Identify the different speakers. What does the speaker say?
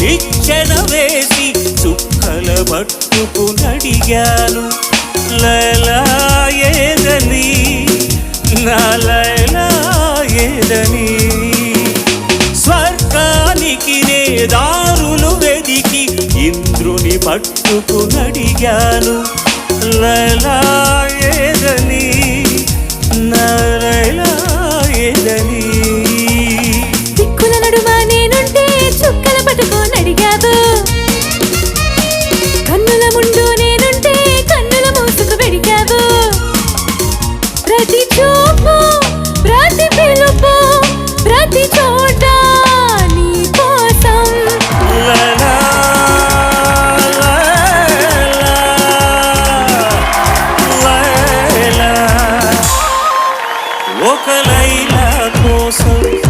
Speaker 1: నిచ్చెన వేసి చుక్కల పట్టుకు నడిగాను. లయలాయేదని నా లయలాయేదని స్వర్గానికి నే దారులు వెదికి ఇంద్రుని పట్టుకు నడిగాను. లలా
Speaker 2: ప్రతి చూపు ప్రతి పిలుపు ప్రతి చోట
Speaker 1: ఒక లైలా కోసం